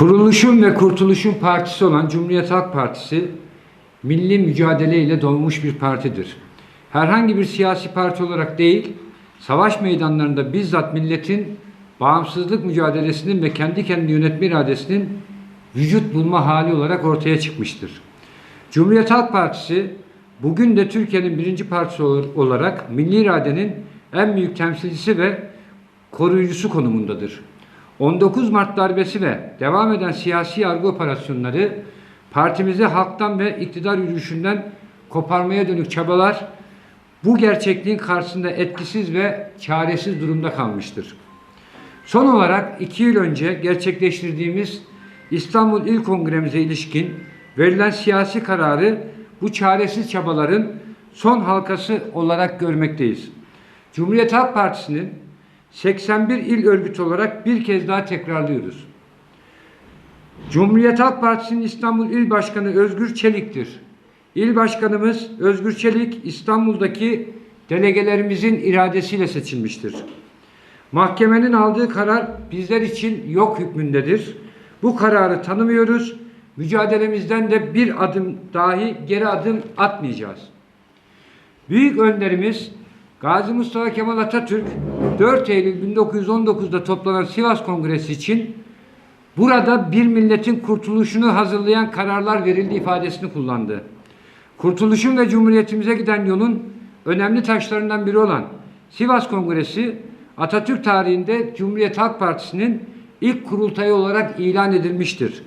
Kuruluşun ve Kurtuluşun partisi olan Cumhuriyet Halk Partisi milli mücadele ile doğmuş bir partidir. Herhangi bir siyasi parti olarak değil, savaş meydanlarında bizzat milletin bağımsızlık mücadelesinin ve kendi kendini yönetme iradesinin vücut bulma hali olarak ortaya çıkmıştır. Cumhuriyet Halk Partisi bugün de Türkiye'nin birinci partisi ol- olarak milli iradenin en büyük temsilcisi ve koruyucusu konumundadır. 19 Mart darbesi ve devam eden siyasi yargı operasyonları partimizi halktan ve iktidar yürüyüşünden koparmaya dönük çabalar bu gerçekliğin karşısında etkisiz ve çaresiz durumda kalmıştır. Son olarak iki yıl önce gerçekleştirdiğimiz İstanbul İl Kongremize ilişkin verilen siyasi kararı bu çaresiz çabaların son halkası olarak görmekteyiz. Cumhuriyet Halk Partisi'nin 81 il örgütü olarak bir kez daha tekrarlıyoruz. Cumhuriyet Halk Partisi'nin İstanbul İl Başkanı Özgür Çelik'tir. İl Başkanımız Özgür Çelik İstanbul'daki delegelerimizin iradesiyle seçilmiştir. Mahkemenin aldığı karar bizler için yok hükmündedir. Bu kararı tanımıyoruz. Mücadelemizden de bir adım dahi geri adım atmayacağız. Büyük önderimiz Gazi Mustafa Kemal Atatürk 4 Eylül 1919'da toplanan Sivas Kongresi için burada bir milletin kurtuluşunu hazırlayan kararlar verildi ifadesini kullandı. Kurtuluşun ve Cumhuriyetimize giden yolun önemli taşlarından biri olan Sivas Kongresi Atatürk tarihinde Cumhuriyet Halk Partisi'nin ilk kurultayı olarak ilan edilmiştir.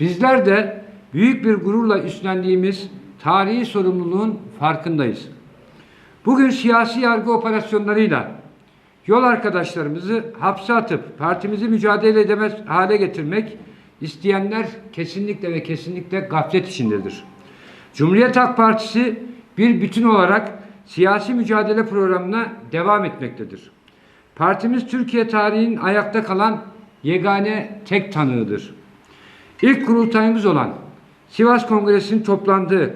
Bizler de büyük bir gururla üstlendiğimiz tarihi sorumluluğun farkındayız. Bugün siyasi yargı operasyonlarıyla yol arkadaşlarımızı hapse atıp partimizi mücadele edemez hale getirmek isteyenler kesinlikle ve kesinlikle gaflet içindedir. Cumhuriyet Halk Partisi bir bütün olarak siyasi mücadele programına devam etmektedir. Partimiz Türkiye tarihinin ayakta kalan yegane tek tanığıdır. İlk kurultayımız olan Sivas Kongresi'nin toplandığı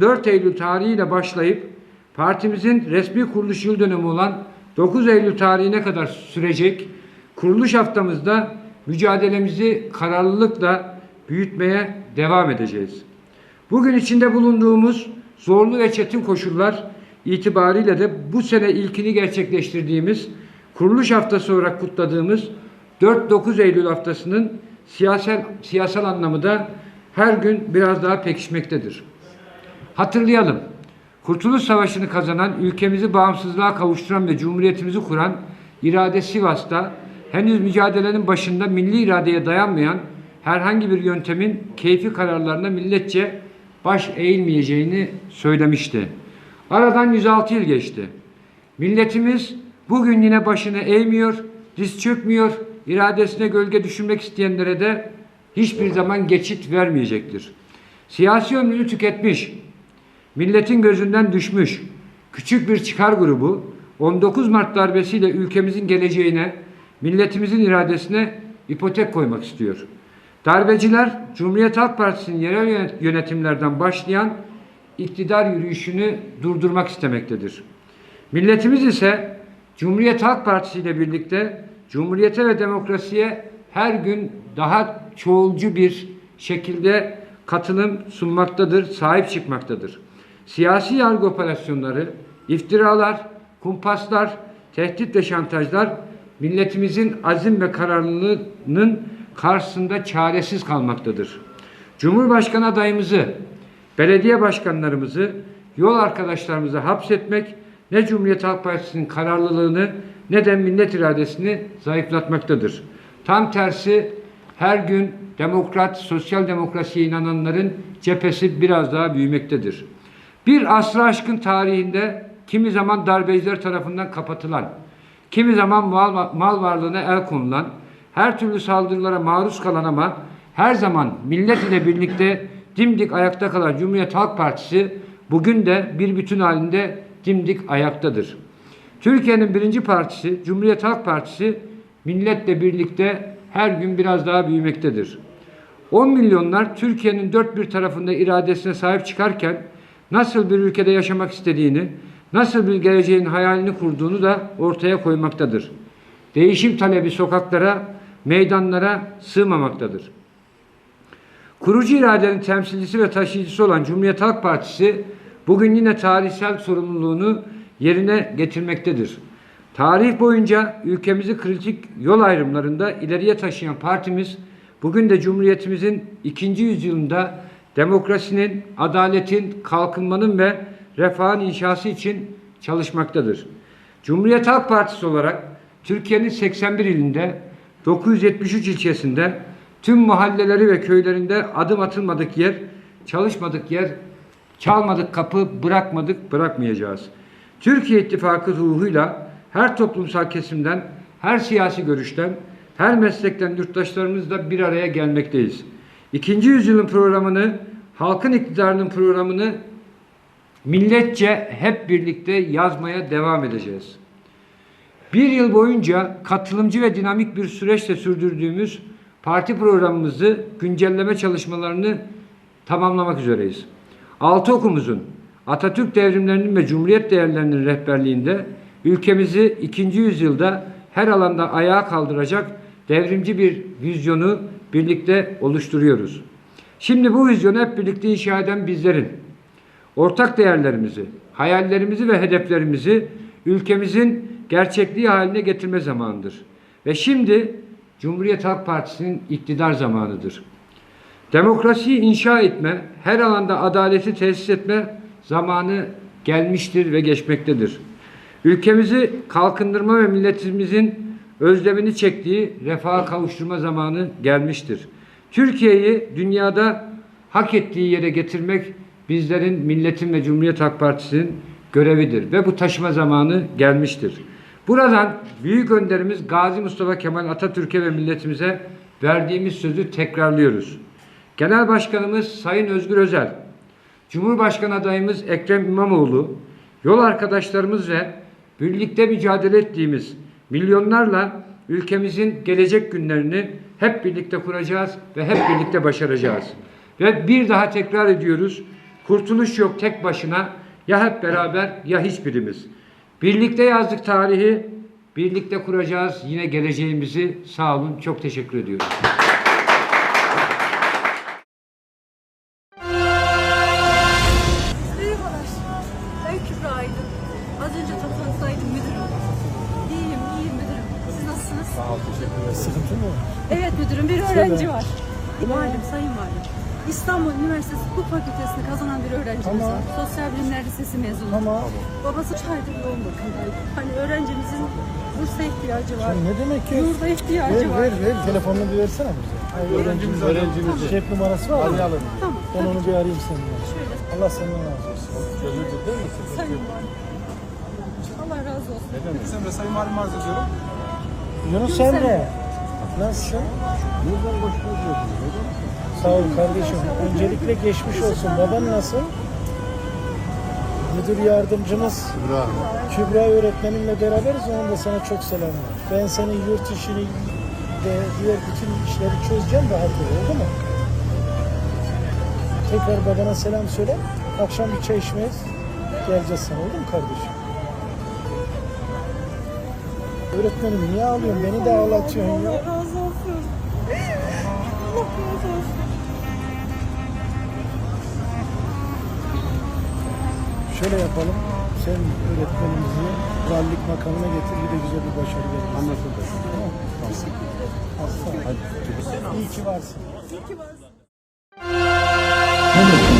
4 Eylül tarihiyle başlayıp partimizin resmi kuruluş yıl dönümü olan 9 Eylül tarihine kadar sürecek kuruluş haftamızda mücadelemizi kararlılıkla büyütmeye devam edeceğiz. Bugün içinde bulunduğumuz zorlu ve çetin koşullar itibariyle de bu sene ilkini gerçekleştirdiğimiz kuruluş haftası olarak kutladığımız 4-9 Eylül haftasının siyasal, siyasal anlamı da her gün biraz daha pekişmektedir. Hatırlayalım. Kurtuluş Savaşı'nı kazanan, ülkemizi bağımsızlığa kavuşturan ve cumhuriyetimizi kuran irade Sivas'ta henüz mücadelenin başında milli iradeye dayanmayan herhangi bir yöntemin keyfi kararlarına milletçe baş eğilmeyeceğini söylemişti. Aradan 106 yıl geçti. Milletimiz bugün yine başını eğmiyor, diz çökmüyor, iradesine gölge düşünmek isteyenlere de hiçbir zaman geçit vermeyecektir. Siyasi ömrünü tüketmiş, milletin gözünden düşmüş, küçük bir çıkar grubu 19 Mart darbesiyle ülkemizin geleceğine, milletimizin iradesine ipotek koymak istiyor. Darbeciler Cumhuriyet Halk Partisi'nin yerel yönet- yönetimlerden başlayan iktidar yürüyüşünü durdurmak istemektedir. Milletimiz ise Cumhuriyet Halk Partisi ile birlikte Cumhuriyete ve demokrasiye her gün daha çoğulcu bir şekilde katılım sunmaktadır, sahip çıkmaktadır. Siyasi yargı operasyonları, iftiralar, kumpaslar, tehdit ve şantajlar milletimizin azim ve kararlılığının karşısında çaresiz kalmaktadır. Cumhurbaşkanı adayımızı, belediye başkanlarımızı, yol arkadaşlarımızı hapsetmek ne Cumhuriyet Halk Partisi'nin kararlılığını ne de millet iradesini zayıflatmaktadır. Tam tersi her gün demokrat, sosyal demokrasiye inananların cephesi biraz daha büyümektedir. Bir asrı aşkın tarihinde kimi zaman darbeciler tarafından kapatılan, kimi zaman mal, mal varlığına el konulan, her türlü saldırılara maruz kalan ama her zaman millet ile birlikte dimdik ayakta kalan Cumhuriyet Halk Partisi bugün de bir bütün halinde dimdik ayaktadır. Türkiye'nin birinci partisi Cumhuriyet Halk Partisi milletle birlikte her gün biraz daha büyümektedir. 10 milyonlar Türkiye'nin dört bir tarafında iradesine sahip çıkarken nasıl bir ülkede yaşamak istediğini, nasıl bir geleceğin hayalini kurduğunu da ortaya koymaktadır. Değişim talebi sokaklara, meydanlara sığmamaktadır. Kurucu iradenin temsilcisi ve taşıyıcısı olan Cumhuriyet Halk Partisi bugün yine tarihsel sorumluluğunu yerine getirmektedir. Tarih boyunca ülkemizi kritik yol ayrımlarında ileriye taşıyan partimiz bugün de Cumhuriyetimizin ikinci yüzyılında demokrasinin, adaletin, kalkınmanın ve refahın inşası için çalışmaktadır. Cumhuriyet Halk Partisi olarak Türkiye'nin 81 ilinde 973 ilçesinde tüm mahalleleri ve köylerinde adım atılmadık yer, çalışmadık yer, çalmadık kapı, bırakmadık, bırakmayacağız. Türkiye İttifakı ruhuyla her toplumsal kesimden, her siyasi görüşten, her meslekten yurttaşlarımızla bir araya gelmekteyiz. İkinci yüzyılın programını, halkın iktidarının programını milletçe hep birlikte yazmaya devam edeceğiz. Bir yıl boyunca katılımcı ve dinamik bir süreçle sürdürdüğümüz parti programımızı güncelleme çalışmalarını tamamlamak üzereyiz. Altı okumuzun Atatürk devrimlerinin ve Cumhuriyet değerlerinin rehberliğinde ülkemizi ikinci yüzyılda her alanda ayağa kaldıracak devrimci bir vizyonu birlikte oluşturuyoruz. Şimdi bu vizyonu hep birlikte inşa eden bizlerin, ortak değerlerimizi, hayallerimizi ve hedeflerimizi ülkemizin gerçekliği haline getirme zamanıdır. Ve şimdi Cumhuriyet Halk Partisi'nin iktidar zamanıdır. Demokrasiyi inşa etme, her alanda adaleti tesis etme zamanı gelmiştir ve geçmektedir. Ülkemizi kalkındırma ve milletimizin özlemini çektiği refaha kavuşturma zamanı gelmiştir. Türkiye'yi dünyada hak ettiği yere getirmek bizlerin, milletin ve Cumhuriyet Halk Partisi'nin görevidir ve bu taşıma zamanı gelmiştir. Buradan büyük önderimiz Gazi Mustafa Kemal Atatürk'e ve milletimize verdiğimiz sözü tekrarlıyoruz. Genel Başkanımız Sayın Özgür Özel, Cumhurbaşkanı adayımız Ekrem İmamoğlu, yol arkadaşlarımız ve birlikte mücadele ettiğimiz milyonlarla ülkemizin gelecek günlerini hep birlikte kuracağız ve hep birlikte başaracağız. Ve bir daha tekrar ediyoruz. Kurtuluş yok tek başına ya hep beraber ya hiçbirimiz. Birlikte yazdık tarihi, birlikte kuracağız yine geleceğimizi. Sağ olun, çok teşekkür ediyorum. Az önce toplantıdaydım müdürüm. Nasılsınız? Sağ ol, teşekkür ederim. Sıkıntı mı? Evet müdürüm, bir öğrenci var. Valim, sayın valim. İstanbul Üniversitesi Hukuk Fakültesini kazanan bir öğrencimiz Tamam. var. Sosyal Bilimler Lisesi mezunu. Tamam. Babası üç aydır yoğun bakımdaydı. Hani öğrencimizin bursa ihtiyacı var. Ne demek ki? Yurda ihtiyacı Ver var. ver ver. Telefonunu bir versene bize. öğrencimiz, öğrencimiz. Cep numarası var mı? Arayalım. Tamam. Ben onu bir arayayım senden. Şöyle, Allah senden razı olsun. Değil mi? sayın valim. Allah razı olsun. Sen de Sayın Valim arz ediyorum. Yunus Emre. Nasılsın? Buradan Sağ ol kardeşim. Öncelikle geçmiş olsun. Baban nasıl? Müdür yardımcımız Kübra. Kübra öğretmenimle beraberiz. Onun da sana çok selam var. Ben senin yurt işini ve diğer bütün işleri çözeceğim rahat ol. Oldu mu? Tekrar babana selam söyle. Akşam bir çay içmeye geleceğiz sana. Oldu mu kardeşim? Öğretmenim niye ağlıyorsun? Beni de ağlatıyorsun ya. Allah razı olsun. Allah razı olsun. Şöyle yapalım. Sen öğretmenimizi valilik makamına getir. Bir de güzel bir başarı verelim. Anlaşıldı. Tamam. Aslan. Hadi. İyi ki varsın. İyi ki varsın. Sevgili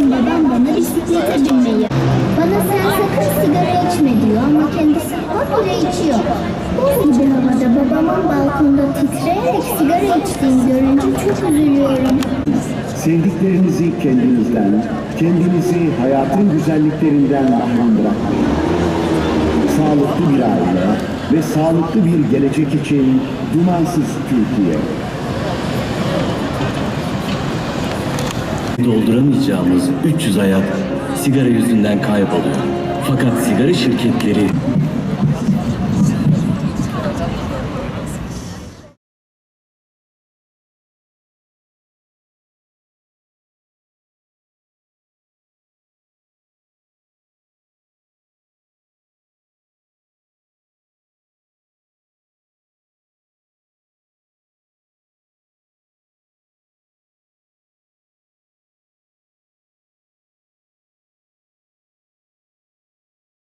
Bugün babam bana bisiklete binmeyi. Bana sen sakın sigara içme diyor ama kendisi habire içiyor. Buz gibi havada babamın balkonda titreyerek sigara içtiğini görünce çok üzülüyorum. Sevdiklerinizi kendinizden, kendinizi hayatın güzelliklerinden mahrum bırakmayın. Sağlıklı bir aile ve sağlıklı bir gelecek için dumansız Türkiye. Dolduramayacağımız 300 hayat sigara yüzünden kayboluyor. Fakat sigara şirketleri